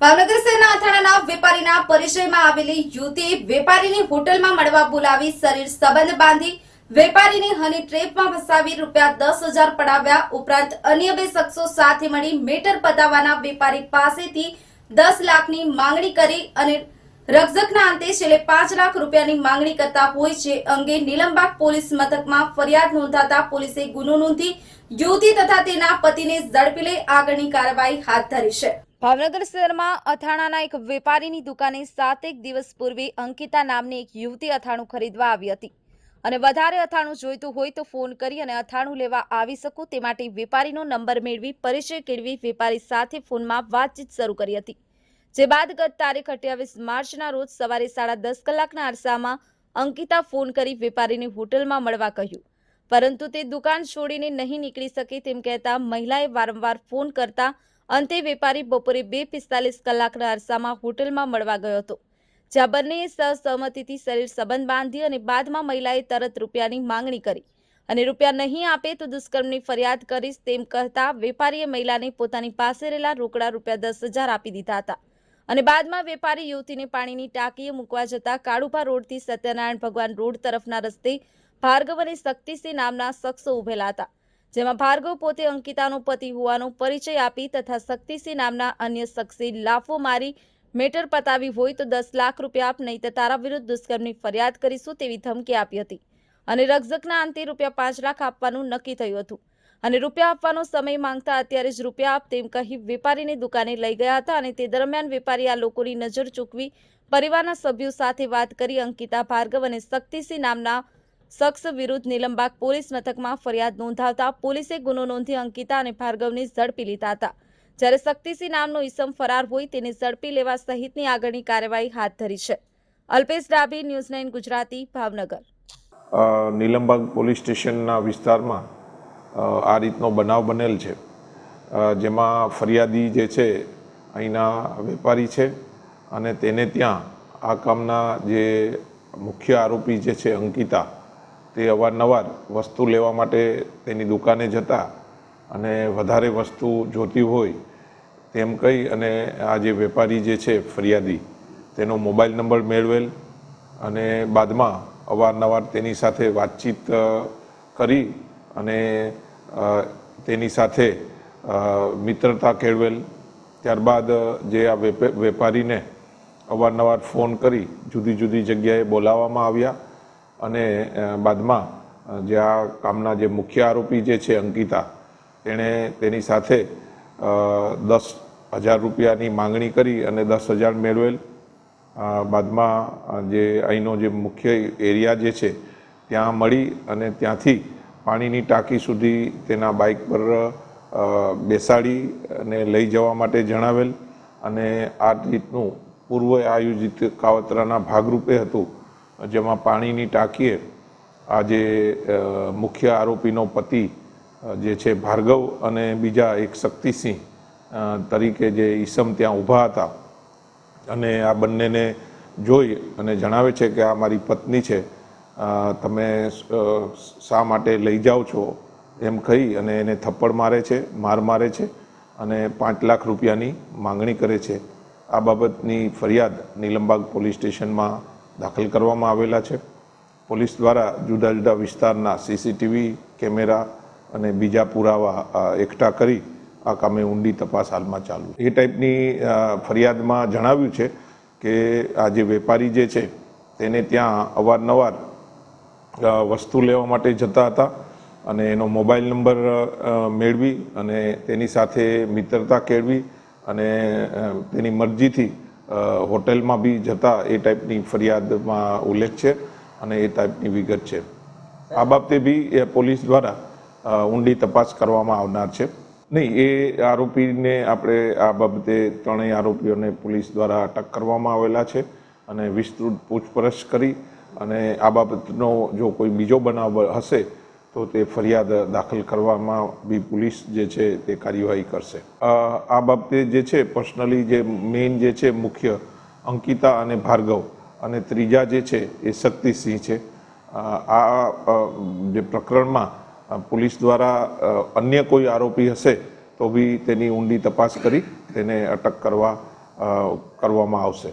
ભાવનગર શહેરના અથાણાના વેપારીના પરિચયમાં આવેલી યુવતીએ વેપારીની હોટલમાં મળવા બોલાવી શરીર સંબંધ બાંધી વેપારીની હની ટ્રેપમાં ફસાવી રૂપિયા દસ હજાર પડાવ્યા ઉપરાંત અન્ય બે શખ્સો સાથે મળી મેટર પતાવવાના વેપારી પાસેથી દસ લાખની માંગણી કરી અને રકઝકના અંતે છેલ્લે પાંચ લાખ રૂપિયાની માંગણી કરતા હોય છે અંગે નીલમબાગ પોલીસ મથકમાં ફરિયાદ નોંધાતા પોલીસે ગુનો નોંધી યુવતી તથા તેના પતિને ઝડપી લઈ આગળની કાર્યવાહી હાથ ધરી છે. ભાવનગર શહેરમાં અથાણાના એક વેપારીની દુકાને સાતેક દિવસ પૂર્વે અંકિતા નામની એક યુવતી અથાણું ખરીદવા આવી હતી. અને વધારે અથાણું જોઈતું હોય તો ફોન કરી અને અથાણું લેવા આવી શકું તે માટે વેપારીનો નંબર મેળવી પરિચય કેળવી વેપારી સાથે ફોનમાં વાતચીત શરૂ કરી હતી. જે બાદ ગત તારીખ અઠ્યાવીસ માર્ચના રોજ સવારે સાડા દસ કલાકના અરસામાં અંકિતા ફોન કરી વેપારીની હોટલમાં મળવા કહ્યું. પરંતુ તે દુકાન છોડીને નહીં નીકળી શકે તેમ કહેતા મહિલાએ વારંવાર ફોન કરતા અંતે વેપારી બપોરે બે પિસ્તાલીસ કલાકના અરસામાં હોટલમાં મળવા ગયો હતો. જ્યાં બંનેએ સહસહમતિથી શરીર સંબંધ બાંધી અને બાદમાં મહિલાએ તરત રૂપિયાની માંગણી કરી. અને રૂપિયા નહીં આપે તો દુષ્કર્મની ફરિયાદ કરીશ, તેમ કહેતા વેપારીએ મહિલાને પોતાની પાસે રહેલા રોકડા રૂપિયા દસ હજાર આપી દીધા હતા. અને બાદમાં વેપારી યુવતીને પાણીની ટાંકીએ મૂકવા જતા કાળુભા રોડથી સત્યનારાયણ ભગવાન રોડ તરફના રસ્તે ભાર્ગવ અને શક્તિસિંહ નામના શખ્સો ઉભેલા હતા. જેમાં ભાર્ગવ પોતે અંકિતાનો પતિ હોવાનો પરિચય આપી તથા શક્તિસિંહ નામના અન્ય શખ્સે લાફો મારી મેટર પતાવી હોય તો દસ લાખ રૂપિયા આપ, નહીં તો તારા વિરુદ્ધ દુષ્કર્મની ફરિયાદ કરીશું તેવી ધમકી આપી હતી. અને રકઝકના અંતે રૂપિયા પાંચ લાખ આપવાનું નક્કી થયું હતું. અને રૂપિયા આપવાનો સમય માંગતા અત્યારે જ રૂપિયા આપ તેમ કહી વેપારીની દુકાને લઈ ગયા હતા અને તે દરમિયાન વેપારી આ લોકોની નજર ચૂકવી પરિવારના સભ્યો સાથે વાત કરી અંકિતા, ભાર્ગવ અને શક્તિસિંહ નામના શખ્સ વિરુદ્ધ નિલંબાગ પોલીસ મથકમાં ફરિયાદ નોંધાવતા પોલીસે ગુનો નોંધી અંકિતા અને ભાર્ગવને ઝડપી લીધા હતા. જ્યારે શક્તિસિંહ નામનો ઈસમ ફરાર હોય તેને ઝડપી લેવા સહિતની આગળની કાર્યવાહી હાથ ધરી છે. Alpesh Dabhi, news nine Gujarati, Bhavnagar. Nilambag police સ્ટેશનના વિસ્તારમાં આ રીતનો બનાવ બનેલ છે. જેમાં ફરિયાદી જે છે, અહીંના વેપારી છે અને તેને ત્યાં આ કામના જે મુખ્ય આરોપી જે છે અંકિતા તે અવારનવાર વસ્તુ લેવા માટે તેની દુકાને જતા અને વધારે વસ્તુ જોતી હોય તેમ કહી અને આ જે વેપારી જે છે ફરિયાદી, તેનો મોબાઈલ નંબર મેળવેલ અને બાદમાં અવારનવાર તેની સાથે વાતચીત કરી અને તેની સાથે મિત્રતા કેળવેલ. ત્યારબાદ જે આ વેપારીને અવારનવાર ફોન કરી જુદી જુદી જગ્યાએ બોલાવવામાં આવ્યા અને બાદમાં જે આ કામના જે મુખ્ય આરોપી જે છે અંકિતા, તેણે તેની સાથે દસ હજાર રૂપિયાની માંગણી કરી અને દસ હજાર મેળવેલ. બાદમાં જે અહીંનો જે મુખ્ય એરિયા જે છે, ત્યાં મળી અને ત્યાંથી પાણીની ટાંકી સુધી તેના બાઇક પર બેસાડી અને લઈ જવા માટે જણાવેલ. અને આ રીતનું પૂર્વ આયોજિત કાવતરાના ભાગરૂપે હતું. જેમાં પાણીની ટાંકીએ આજે મુખ્ય આરોપીનો પતિ જે છે ભાર્ગવ અને બીજા એક શક્તિસિંહ તરીકે જે ઈસમ ત્યાં ઊભા હતા. અને આ બંનેને જોઈ અને જણાવે છે કે આ મારી પત્ની છે. તમે શા માટે લઈ જાઓ છો એમ કહી અને એને થપ્પડ મારે છે, માર મારે છે અને પાંચ લાખ રૂપિયાની માંગણી કરે છે. આ બાબતની ફરિયાદ નીલમબાગ પોલીસ સ્ટેશનમાં દાખલ કરવામાં આવેલા છે. પોલીસ દ્વારા જુદા જુદા વિસ્તારના સીસીટીવી કેમેરા અને બીજા પુરાવા એકઠા કરી આ કામે ઊંડી તપાસ હાલમાં ચાલુ એ ટાઈપની ફરિયાદમાં જણાવ્યું છે કે આ જે વેપારી જે છે તેને ત્યાં અવારનવાર વસ્તુ લેવા માટે જતા હતા અને એનો મોબાઈલ નંબર મેળવી અને તેની સાથે મિત્રતા કેળવી અને તેની મરજીથી હોટેલમાં બી જતા એ ટાઈપની ફરિયાદમાં ઉલ્લેખ છે અને એ ટાઈપની વિગત છે. આ બાબતે બી પોલીસ દ્વારા ઊંડી તપાસ કરવામાં આવનાર છે. નહીં, એ આરોપીને આપણે આ બાબતે ત્રણેય આરોપીઓને પોલીસ દ્વારા અટક કરવામાં આવેલા છે અને વિસ્તૃત પૂછપરછ કરી અને આ બાબતનો જો કોઈ બીજો બનાવ હશે તો તે ફરિયાદ દાખલ કરવામાં બી પોલીસ જે છે તે કાર્યવાહી કરશે. આ બાબતે જે છે પર્સનલી જે મેઇન જે છે મુખ્ય અંકિતા અને ભાર્ગવ અને ત્રીજા જે છે એ શક્તિસિંહ છે. આ જે પ્રકરણમાં પોલીસ દ્વારા અન્ય કોઈ આરોપી હશે તો બી તેની ઊંડી તપાસ કરી તેને અટક કરવા કરવામાં આવશે.